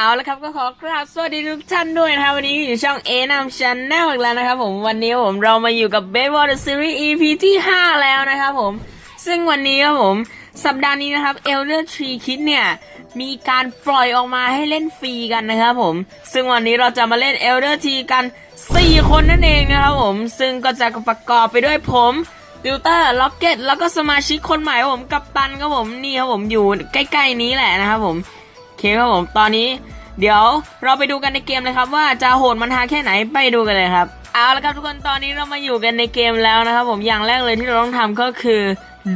เอาละครับก็ขอกราบสวัสดีทุกท่านด้วยนะครับวันนี้อยู่ช่องเอนามชันแนลอีกแล้วนะครับผมวันนี้ผมเรามาอยู่กับ b a s e b a The Series EP ที่ 5 แล้วนะครับผม ซึ่งวันนี้ครับผมสัปดาห์นี้นะครับ Elder Tree Kit เนี่ย มีการปล่อยออกมาให้เล่นฟรีกันนะครับผม ซึ่งวันนี้เราจะมาเล่น Elder Tree กัน 4 คนนั่นเองนะครับผม ซึ่งก็จะประกอบไปด้วยผมติวเตอร์ล็อกเก็ตแล้วก็สมาชิกคนใหม่ผมกัปตันครับผมนี่ครับผมอยู่ใกล้ๆนี้แหละนะครับผม เคครับผมตอนนี้เดี๋ยวเราไปดูกันในเกมเลยครับ ว่าจะโหดมันฮาแค่ไหนไปดูกันเลยครับ เอาละครับทุกคนตอนนี้เรามาอยู่กันในเกมแล้วนะครับ ผมอย่างแรกเลยที่เราต้องทำก็คือ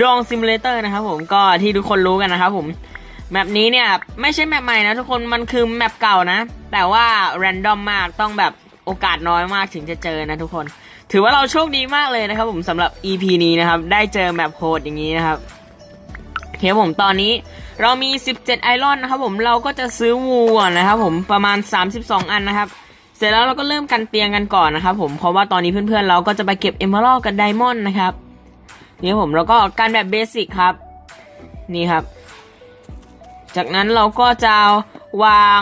ดองซิมูเลเตอร์นะครับผมก็ที่ทุกคนรู้กันนะครับผมแมปนี้เนี่ยไม่ใช่แมปใหม่นะทุกคนมันคือแมปเก่านะ แต่ว่าแรนดอมมากต้องแบบโอกาสน้อยมากถึงจะเจอนะทุกคน ถือว่าเราโชคดีมากเลยนะครับผมสำหรับ EP นี้นะครับ ได้เจอแมปโหดอย่างนี้นะครับ เคผมตอนนี้เรามี 17 ไอรอนนะครับผมเราก็จะซื้อวูก่อนะครับผมประมาณ 32 อันนะครับ เสร็จแล้วเราก็เริ่มกันเตียงกันก่อนนะครับผมเพราะว่าตอนนี้เพื่อนๆเราก็จะไปเก็บเอมเมอรัลกับไดมอนด์นะครับนี่ผมแล้วก็การแบบเบสิกครับนี่ครับ จากนั้นเราก็จะวาง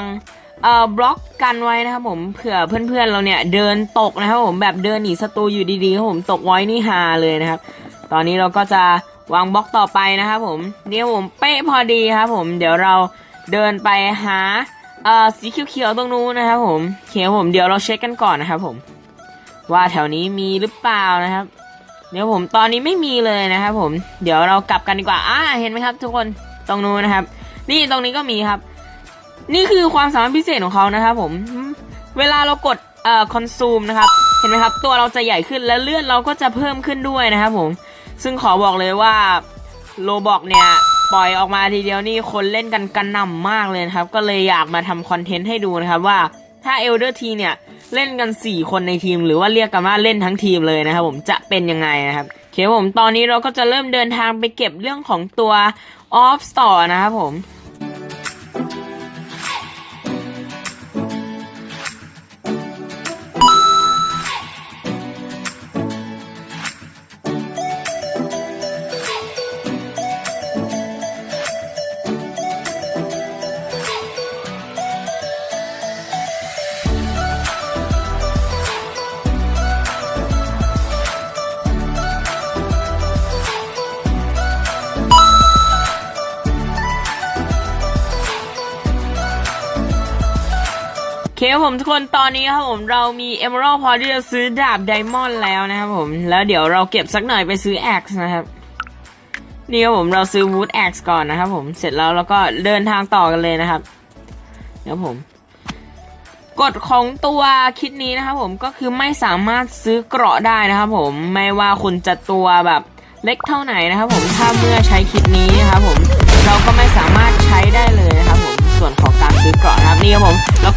เอ่อบล็อกกันไว้นะครับผมเผื่อเพื่อนๆเราเนี่ยเดินตกนะครับผมแบบเดินหนีศัตรูอยู่ดีๆครับผมตกไว้นี่ฮาเลยนะครับ ตอนนี้เราก็จะ วางบล็อกต่อไปนะครับผมเนี่ยผมเป๊ะพอดีครับผมเดี๋ยวเราเดินไปหาเอ่อสีเขียวๆตรงนู้นนะครับผมเขียวผมเดี๋ยวเราเช็คกันก่อนนะครับผม ว่าแถวนี้มีหรือเปล่านะครับ เดี๋ยวผมตอนนี้ไม่มีเลยนะครับผมเดี๋ยวเรากลับกันดีกว่าอ่าเห็นไหมครับ ทุกคนตรงนู้นนะครับ นี่ตรงนี้ก็มีครับ นี่คือความสามารถพิเศษของเขานะครับผมเวลาเรากดเอ่อคอนซูมนะครับเห็นไหมครับ ตัวเราจะใหญ่ขึ้นและเลื่อนเราก็จะเพิ่มขึ้นด้วยนะครับผม ซึ่งขอบอกเลยว่าโลบอกเนี่ย ปล่อยออกมาทีเดียวนี่คนเล่นกันกันหน่ำมากเลยนะครับ ก็เลยอยากมาทำคอนเทนต์ให้ดูนะครับว่าถ้า Elder T เนี่ยเล่นกัน 4 คนในทีม หรือว่าเรียกกันว่าเล่นทั้งทีมเลยนะครับผมจะเป็นยังไงนะครับโอเคผมตอนนี้เราก็จะเริ่มเดินทางไปเก็บเรื่องของตัว Off Store นะครับผม ครับผมทุกคนตอนนี้ครับผมเรามี Emerald พอที่จะซื้อดาบไดมอนด์แล้วนะครับผม แล้วเดี๋ยวเราเก็บสักหน่อยไปซื้อ Axe นะครับนี่ครับผมเราซื้อ Wood Axe ก่อนนะครับผมเสร็จแล้วเราก็เดินทางต่อกันเลยนะครับเดี๋ยวผมกฎของตัวคิดนี้นะครับผมก็คือไม่สามารถซื้อเกราะได้นะครับผมไม่ว่าคุณจะตัวแบบเล็กเท่าไหนนะครับผมถ้าเมื่อใช้คิดนี้นะครับผมเราก็ไม่สามารถใช้ได้เลยนะครับ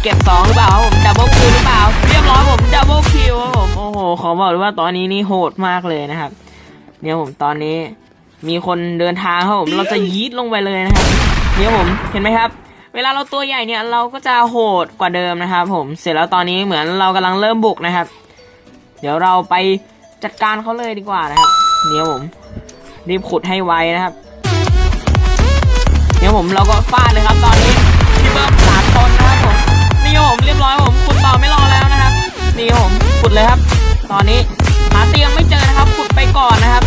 เก็บสองหรือเปล่าผมดับเบิลคิวหรือเปล่า เรียบร้อยผมดับเบิลคิวครับผมโอ้โหขอบอกเลยว่าตอนนี้นี่โหดมากเลยนะครับ เนี่ยผมตอนนี้มีคนเดินทางครับผมเราจะยีดลงไปเลยนะครับ เนี่ยผมเห็นไหมครับ เวลาเราตัวใหญ่เนี่ยเราก็จะโหดกว่าเดิมนะครับ ผมเสร็จแล้วตอนนี้เหมือนเรากำลังเริ่มบุกนะครับ เดี๋ยวเราไปจัดการเขาเลยดีกว่านะครับ เนี่ยผมรีบขุดให้ไวนะครับ เนี่ยผมเราก็ฟาดเลยครับตอนนี้พี่เบิ้มสามคนนะครับ ผมนี่ครับผมเรียบร้อยผมขุดต่อไม่รอแล้วนะครับ นี่ผมขุดเลยครับ ตอนนี้หาเตียงไม่เจอนะครับขุดไปก่อนนะครับ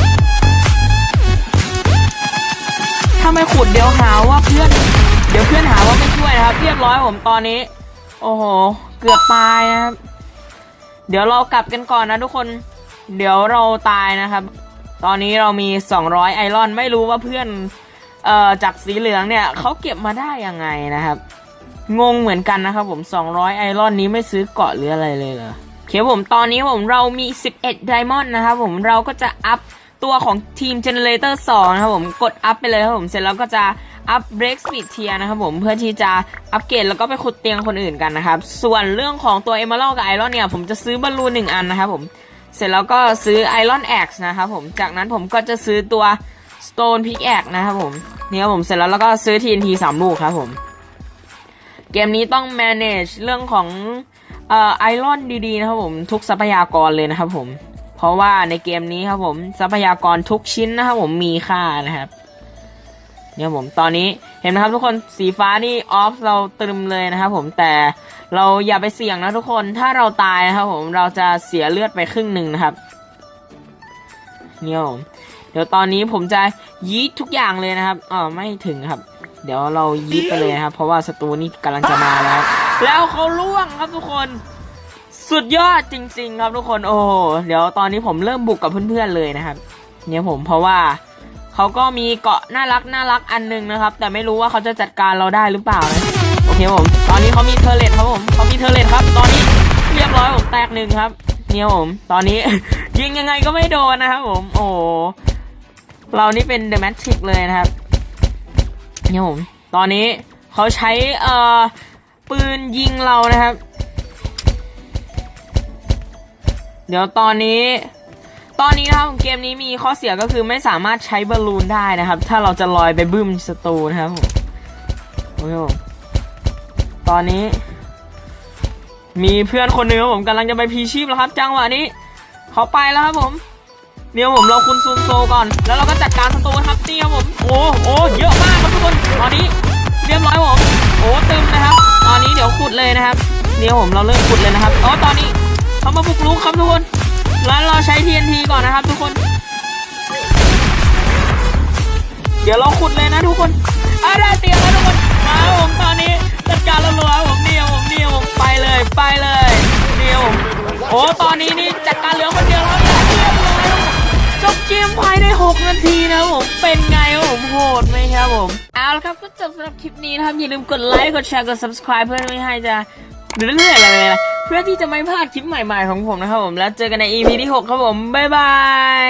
ถ้าไม่ขุดเดี๋ยวหาว่าเพื่อน เดี๋ยวเพื่อนหาว่าไม่ช่วยนะครับ เรียบร้อยผมตอนนี้ โอ้โห เกือบตายนะครับ เดี๋ยวเรากลับกันก่อนนะทุกคน เดี๋ยวเราตายนะครับ ตอนนี้เรามี 200 ไอรอนไม่รู้ว่าเพื่อนเอ่อจากสีเหลืองเนี่ยเขาเก็บมาได้ยังไงนะครับ งงเหมือนกันนะครับผม 200 ไอรอนนี้ไม่ซื้อเกาะหรืออะไรเลยเหรอโอเคผมตอนนี้ผมเรามี 11ไดมอนด์นะครับผมเราก็จะอัพตัวของทีม Generator 2นะครับผมกดอัพไปเลยครับผมเสร็จแล้วก็จะอัพ Break Speed Tier นะครับผมเพื่อที่จะอัปเกรดแล้วก็ไปขุดเตียงคนอื่นกันนะครับ ส่วนเรื่องของตัว Emerald กับ Iron เนี่ย ผมจะซื้อบอลลูนหนึ่งอันนะครับผมเสร็จแล้วก็ซื้อ Iron Axe นะครับผมจากนั้นผมก็จะซื้อตัว Stone Pickaxe นะครับผมเนี่ครับผมเสร็จแล้วแล้วก็ซื้อ TNT สามลูกครับผม เกมนี้ต้อง manage เรื่องของเอ่อไอรอนดีๆนะครับผมทุกทรัพยากรเลยนะครับผม เพราะว่าในเกมนี้ครับผมทรัพยากรทุกชิ้นนะครับผมมีค่านะครับเนี่ยผมตอนนี้เห็นไหมครับทุกคนสีฟ้านี่ออฟเราตรึมเลยนะครับผมแต่เราอย่าไปเสี่ยงนะทุกคนถ้าเราตายนะครับผมเราจะเสียเลือดไปครึ่งหนึ่งนะครับเนี่ยผมเดี๋ยวตอนนี้ผมจะยีดทุกอย่างเลยนะครับอ๋อไม่ถึงครับ เดี๋ยวเรายีดไปเลยนะครับ เพราะว่าศัตรูนี่กำลังจะมาแล้ว แล้วเขาล่วงครับทุกคน สุดยอดจริง ๆ ครับทุกคน โอ้โหเดี๋ยวตอนนี้ผมเริ่มบุกกับเพื่อนๆเลยนะครับ เนี่ยผมเพราะว่าเขาก็มีเกาะน่ารักน่ารักอันหนึงนะครับ แต่ไม่รู้ว่าเขาจะจัดการเราได้หรือเปล่านะโอเคผมตอนนี้เขามีเทเลตครับผมเขามีเทเลตครับ ตอนนี้เรียบร้อยผมแตกหนึ่งครับ เนี่ยผม ตอนนี้ ยิงยังไงก็ไม่โดนนะครับผม โอ้เรานี่เป็นเดอะแมทริกเลยนะครับ เนี่ยผม ตอนนี้เขาใช้เอ่อปืนยิงเรานะครับ เดี๋ยวตอนนี้ ตอนนี้นะครับเกมนี้มีข้อเสียก็คือไม่สามารถใช้บอลลูนได้นะครับ ถ้าเราจะลอยไปบึ้มศัตรูนะครับผมโอเคผมตอนนี้ มีเพื่อนคนหนึ่งครับผมกำลังจะไปพีชีพแล้วครับ จังหวะนี้เขาไปแล้วครับผม เดี๋ยวผมเราคุณซูมโซก่อน แล้วเราก็จัดการศัตรูครับนี่ครับผมโอ้โอ้เยอะมากครับทุกคนตอนนี้เรียบร้อยผมโอ้ตึมนะครับ ตอนนี้เดี๋ยวขุดเลยนะครับเดี๋ยวผมเราเริ่มขุดเลยนะครับโอ้ตอนนี้เขามาบุกรุกครับทุกคนแล้วเราใช้ TNT ก่อนนะครับ ทุกคน เดี๋ยวเราขุดเลยนะทุกคนอะได้เตียมแล้วทุกคนมาผมตอนนี้จัดการรัวๆผมเนี่ยผมเนี่ยผมไปเลยไปเลยเนี่ยผมโอ้ตอนนี้นี่จัดการเหลือายในทีนะผมเป็นไงผมโหดไหมครับผมเอาละครับก็จบสำหรับคลิปนี้นะครับอย่าลืมกดไลค์กดแชร์กด subscribe เพื่อไม่ให้จะเรื่อยๆอะไรเลยนะเพื่อที่จะไม่พลาดคลิปใหม่ๆของผมนะครับผมแล้วเจอกันใน EP ที่ 6 ครับผมบ๊ายบาย